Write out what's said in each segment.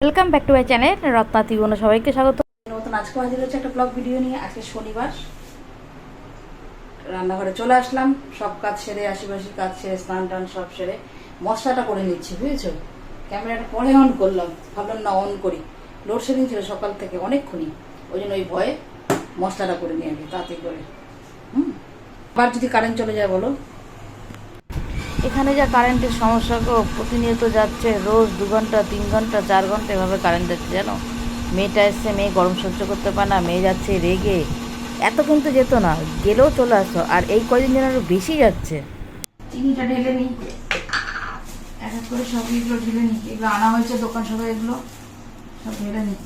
Welcome back to my channel Ratna Trigun সবাইকে স্বাগত। নতুন আজকে হাজির হচ্ছে একটা ব্লগ ভিডিও নিয়ে, আজকে শনিবার। রান্নাঘরে চলে আসলাম, সব কাজ সেরে আশিপাশি কাজ সেরে, স্নান টান সব সেরে। মশলাটা করে নিচ্ছি, বুঝেছ? ক্যামেরাটা পরে অন করলাম, ভাবলাম না অন করি। লোডশেডিং ছিল সকাল থেকে অনেকক্ষণই, ওই জন্য ওই ভয়ে মশলাটা করে নিয়ে আগে তাড়াতাড়ি করে। হুম? আবার যদি কারেন্ট চলে যায় বলো এখানে যা কারেন্টের সমস্যা গো, প্রতিনিয়ত যাচ্ছে, রোজ দু ঘণ্টা, তিন ঘণ্টা, চার ঘণ্টা এভাবে কারেন্ট যাচ্ছে, জানো? মেয়েটা এসছে, মেয়ে গরম সহ্য করতে পারে না, মেয়ে যাচ্ছে রেগে। এত কিন্তু যেত না, গেলেও চলে আসো আর এই কয়দিন যেন আরও বেশি যাচ্ছে। চিনিটা ঢেলে নিই এক এক করে সব এগুলো ঢেলে নিই এগুলো আনা হয়েছে দোকান সবাই এগুলো, সব ঢেলে নিই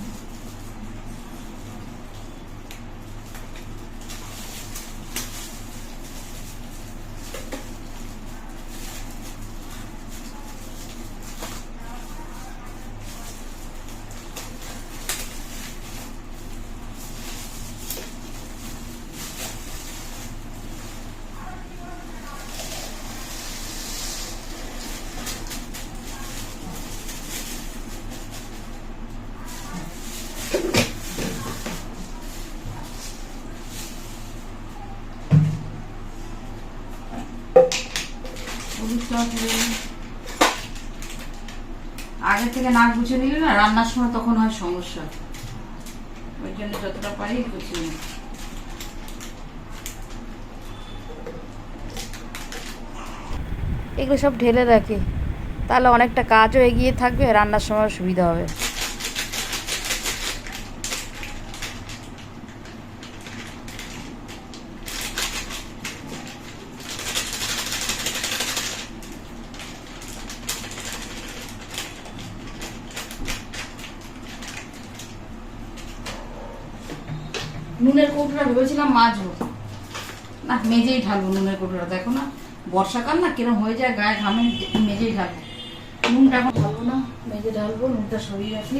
হলুদটা ঢেলে আগে থেকে নাক গুছিয়ে নিলে না, রান্নার সময় তখন হয় সমস্যা। ওই জন্য যতটা পারি গুছিয়ে নিই। এগুলো সব ঢেলে রাখি। তাহলে অনেকটা কাজও এগিয়ে থাকবে, রান্নার সময় সুবিধা হবে। নুনের কৌটোটা ভেবেছিলাম মাজবো। না, মেজেই ঢালবো নুনের কৌটোটা, দেখো না। বর্ষাকাল না কিরম হয়ে যায়, গায়ে ঘামে, মেজেই ঢালবো। নুনটা এখন ঢালবো না, মেজে ঢালবো, নুনটা সরিয়ে রাখি।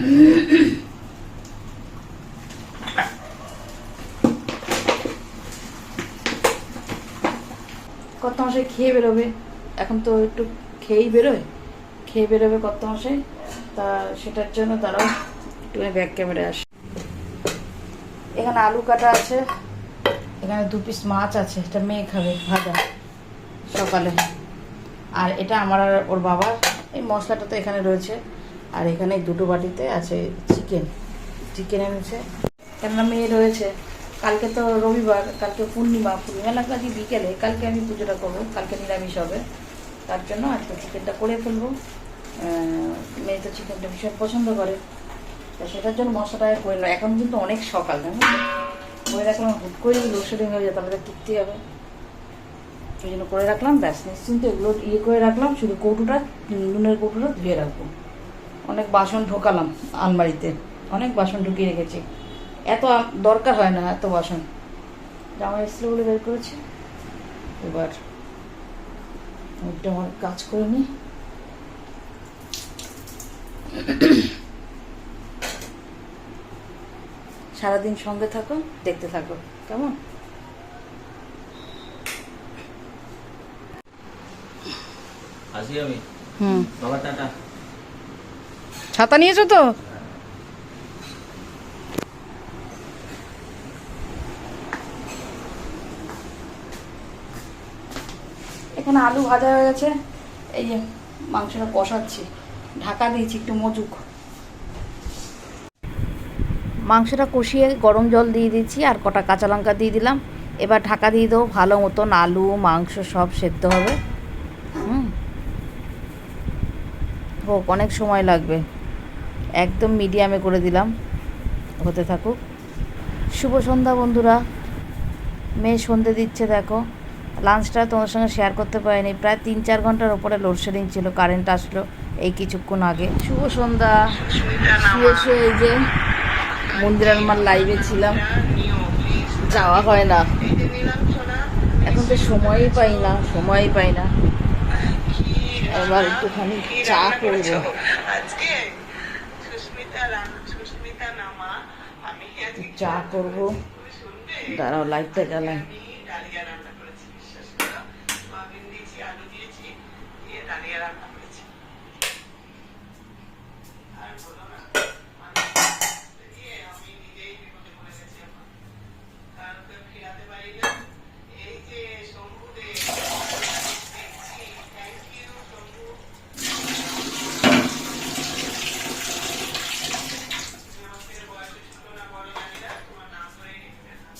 কত মাসে খেয়ে বেরোবে? এখন তো একটু খেয়েই বেরোয়। খেয়ে বেরোবে কত মাসে? তা সেটার জন্য তারাও একটু ব্যাক ক্যামেরায় আসে। এখানে আলু কাটা আছে। এখানে দু পিস মাছ আছে। এটা মেয়ে খাবে, ভাজা, সকালে। আর এটা আমার আর ওর বাবার। এই মশলাটা তো এখানে রয়েছে। আর এখানে দুটো বাটিতে আছে চিকেন চিকেন এনেছে কেননা মেয়ে রয়েছে। কালকে তো রবিবার, কালকে পূর্ণিমা পূর্ণিমা লাগবে আজকে বিকেলে, কালকে আমি পুজোটা করব, কালকে নিরামিষ হবে। তার জন্য আজকে চিকেনটা করে ফেলব। মেয়ে তো চিকেনটা ভীষণ পছন্দ করে। তো সেটার জন্য মশলাটা করে এখন কিন্তু অনেক সকাল জানো করে রাখলাম, হুট করে লোডশেডিং হয়ে যায়, তাহলে তো টিকতে হবে। ওই জন্য করে রাখলাম, ব্যাস, নিশ্চিন্ত এগুলো ইয়ে করে রাখলাম, শুধু কৌটোটা নুনের কৌটোটা ধুয়ে রাখব। অনেক বাসন ঢোকালাম আলমারিতে। অনেক বাসন ঢুকিয়ে রেখেছি। এত দরকার হয় না এত বাসন। জামা এসছিল বলে বের করেছি। এবার ওইটা আমার কাজ করে নিই সারাদিন সঙ্গে থাকো দেখতে থাকো। কেমন? আসি আমি। হুম। বাবা টাটা। ছাতা নিয়েছো তো? এখানে আলু ভাজা হয়ে গেছে। এই যে মাংসটা কষাচ্ছি। ঢাকা দিয়েছি একটু মজুক। মাংসটা কষিয়ে গরম জল দিয়ে দিচ্ছি আর কটা কাঁচা লঙ্কা দিয়ে দিলাম। এবার ঢাকা দিয়ে দেবো ভালো মতন আলু মাংস সব সেদ্ধ হবে। হুম। হোক অনেক সময় লাগবে। একদম মিডিয়ামে করে দিলাম। হতে থাকুক। শুভ সন্ধ্যা বন্ধুরা। মেয়ে সন্ধে দিচ্ছে, দেখো। লাঞ্চটা তোমার সঙ্গে শেয়ার করতে পারিনি। প্রায় তিন চার ঘণ্টার ওপরে লোডশেডিং ছিল কারেন্ট আসলো এই কিছুক্ষণ আগে। শুভ সন্ধ্যা। শুয়ে শুয়ে যে, মন্দিরের আমার লাইভে ছিলাম। যাওয়া হয় না। এখন তো সময়ই পাই না, সময়ই পাই না। এবার একটুখানি চা করব। আজকে চা করব। দাঁড়াও লাইটটা জ্বালাই আমি ডালিয়া রান্না করেছি বিশ্বাস করো সয়াবিন দিয়েছি আলু দিয়েছি দিয়ে ডালিয়া রান্না করেছি আর বলো না আমি দিয়ে আমি নিজেই বিপদে পড়ে গেছি এখন কারোকে ফেরাতে পারি না এই যে শম্ভুদে দেখছি থ্যাংক ইউ শম্ভু আমাদের বয়সে ছোট না বড় জানি না তোমার নাম ধরেই রেখে দিলাম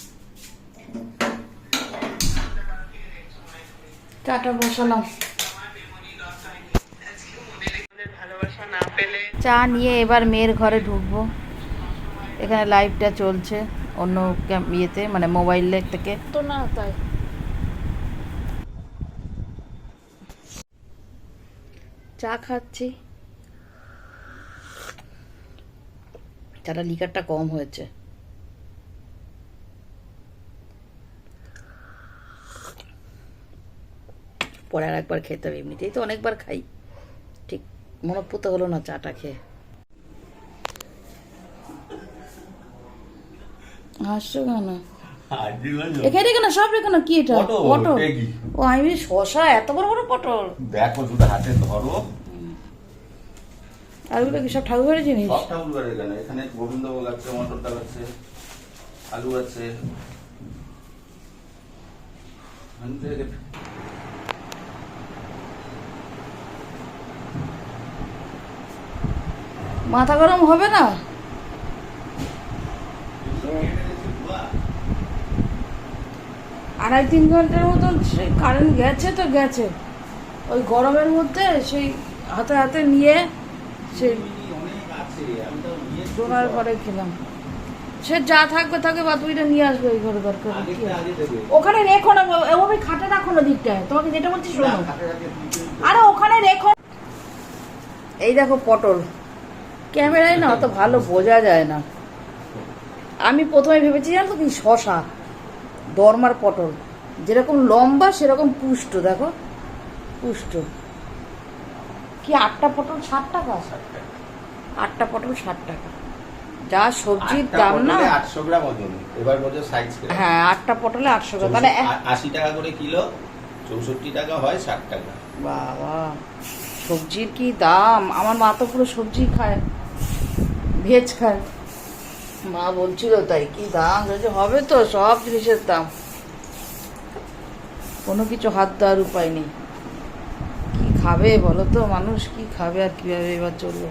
চা নিয়ে এবার মেয়ের ঘরে ঢুকবো। এখানে লাইভটা চলছে অন্য ইয়েতে মানে মোবাইল থেকে। তো না, তাই। চা খাচ্ছি। চাটা লিকারটা কম হয়েছে। পরে আর একবার খেতে হবে এমনিতেই তো অনেকবার খাই। ঠিক মনোপুত হলো না চাটা খেয়ে। হাসছো কেন? এখানে রেখে সব রেখে কি এটা? পটল, পটল। এ কি? ও আমি শশা এত বড় বড় পটল? দেখো শুধু হাতে ধরো। আর ওগুলো কি সব ঠাকুরের জিনিস? সব এখানে। এখানে গোবিন্দভোগ আছে মটর ডাল আছে আলু আছে আমি তো একে- মাথা গরম হবে না? আড়াই তিন ঘণ্টার মতন সেই কারেন্ট গেছে তো গেছে। ওই গরমের মধ্যে সেই হাতে হাতে নিয়ে সেই ডোনার ঘরে খেলাম। সে যা থাকবে বা তুইটা নিয়ে আসবে ওই ঘরে দরকার ওখানে রেখো না ওভাবে খাটে রাখো না দিকটায়। তোমাকে যেটা বলছি শোনো। আরে ওখানে রেখো। এই দেখো পটল। ক্যামেরায় না অত ভালো বোঝা যায় না। আমি প্রথমে ভেবেছি জানো তো কি শশা দরমার পটল। যেরকম লম্বা সেরকম পুষ্ট দেখো। পুষ্ট। কি আটটা পটল ষাট টাকা? আটটা পটল ষাট টাকা। যা সবজির দাম না। 800 গ্রাম ওজন। এবার বোঝো সাইজ হ্যাঁ আটটা পটলে আটশো তাহলে এক- আ- আশি টাকা করে কিলো চৌষট্টি টাকা হয় ষাট টাকা। বাবা সবজির কি দাম? আমার মা তো পুরো সবজি খায়। ভেজ খায় মা বলছিল, তাই কি দাম হবে তো, সব জিনিসের দাম। কোনো কিছু হাত দেওয়ার উপায় নেই। কি খাবে বলো তো? মানুষ কি খাবে আর কীভাবে এবার চলবে?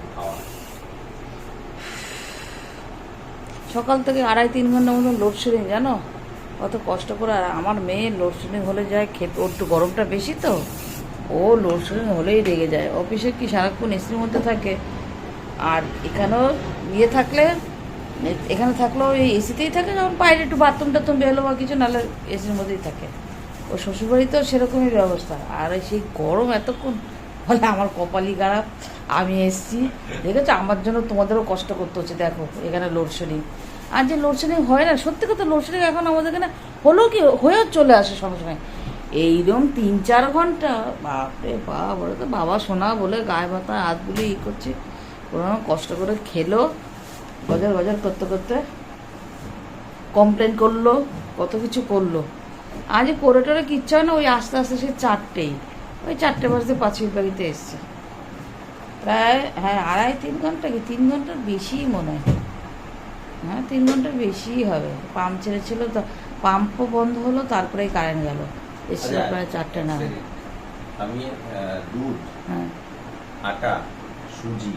সকাল থেকে আড়াই তিন ঘণ্টা মতন লোডশেডিং জানো? কত কষ্ট করে। আর আমার মেয়ে লোডশেডিং হলে যায়, খেতে ওর একটু গরমটা বেশি তো। ও লোডশেডিং হলেই রেগে যায়। অফিসে কি সারাক্ষণ এসির মধ্যে থাকে? আর এখানেও ইয়ে থাকলে, এখানে থাকলেও এই এসিতেই থাকে যখন বাইরে একটু বাথরুম টাথরুম বেরোলো বা কিছু, নাহলে এসির মধ্যেই থাকে। ও শ্বশুরবাড়িতেও সেরকমই ব্যবস্থা। আর এই সেই গরম এতক্ষণ, বলে আমার কপালই খারাপ। আমি এসছি, দেখেছ? আমার জন্য তোমাদেরও কষ্ট করতে হচ্ছে, দেখো, এখানে লোডশেডিং আর যে লোডশেডিং হয় না, সত্যি কথা লোডশেডিং এখন আমাদের এখানে হলেও কি, হয়েও চলে আসে সঙ্গে সঙ্গে। এইরকম তিন চার ঘণ্টা, বাপরে বাপ, ওরা তো বাবা শোনা বলে গায়ে বাতা হাত বলে ই করছে। ওরা কষ্ট করে খেলো গজার গজার করতে করতে কমপ্লেন করল কত কিছু করল। আজ করে টোরে কিচ্ছু হয় না ওই আস্তে আস্তে সে চারটেই ওই চারটে বাজতে পাঁচিল বাড়িতে এসছে। প্রায় হ্যাঁ আড়াই তিন ঘণ্টা কি তিন ঘণ্টার বেশিই মনে হয়। হ্যাঁ তিন ঘণ্টার বেশিই হবে। পাম্প ছেড়েছিল তো পাম্পও বন্ধ হলো তারপরে কারেন্ট গেল। এসেছিল প্রায় চারটে না আমি দুধ হ্যাঁ। আটা সুজি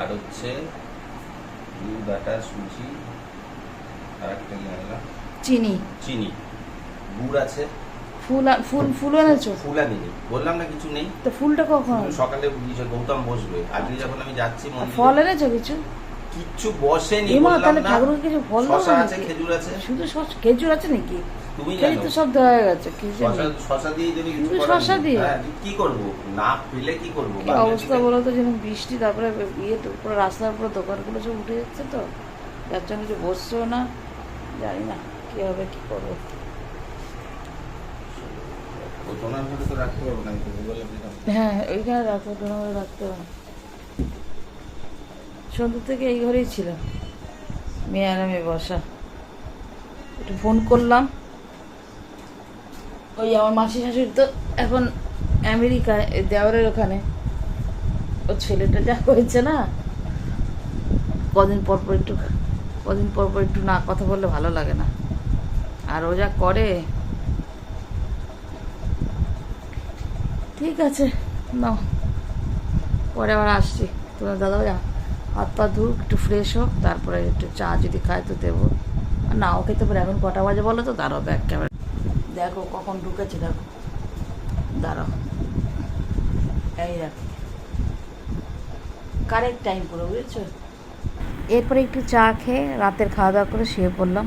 আর হচ্ছে দুধ আটা সুজি আর একটা কি আনলাম? চিনি। চিনি। গুড় আছে। ফুল ফুল ফুল এনেছো? ফুল আনিনি। বললাম না কিছু নেই। তো ফুলটা কখন? সকালে গৌতম বসবে। আজকে যখন আমি যাচ্ছি ফল এনেছো কিছু? কিচ্ছু বসেনি বললাম না। ঠাকুরকে কিছু ফল আছে খেজুর আছে। শুধু খেজুর আছে নাকি? তুমি জানো? তো সব দেওয়া গেছে কি শশা শশা দিয়ে যদি কিছু শশা দিয়ে? হ্যাঁ, কি করব? না পেলে কি করব? অবস্থা বলো তো যেন বৃষ্টি তারপরে ইয়ে তো পুরো রাস্তার দোকানগুলো সব উঠে যাচ্ছে তো। যার জন্য যে বসছেও না জানি না কি হবে কি করব। হ্যাঁ ওইখানে রাখব তোমার রাখতে হবে। সন্ধ্যে থেকে এই ঘরেই ছিল মেয়ে আর আমি বসা। একটু ফোন করলাম। ওই আমার মাসি শাশুড়ি তো এখন আমেরিকায় দেওয়ারের ওখানে। ও ছেলেটা যা হয়েছে না, কদিন পর পর একটু, কদিন পর পর একটু না কথা বললে ভালো লাগে না। আর ও যা করে, ঠিক আছে, নাও। পরে আবার আসছি। তোমার দাদা ভাই হাত পা ধুক, একটু ফ্রেশ হোক, তারপরে একটু চা যদি খায় তো দেবো। আর নাও খেতে পারে, এখন কটা বাজে বলো তো? দাঁড়াও ব্যাক ক্যামেরা দেখো, কখন ঢুকেছে দেখো। দাঁড়াও। এই দেখো। কারেক্ট টাইম করে বুঝেছ? এরপরে একটু চা খেয়ে রাতের খাওয়া দাওয়া করে শুয়ে পড়লাম।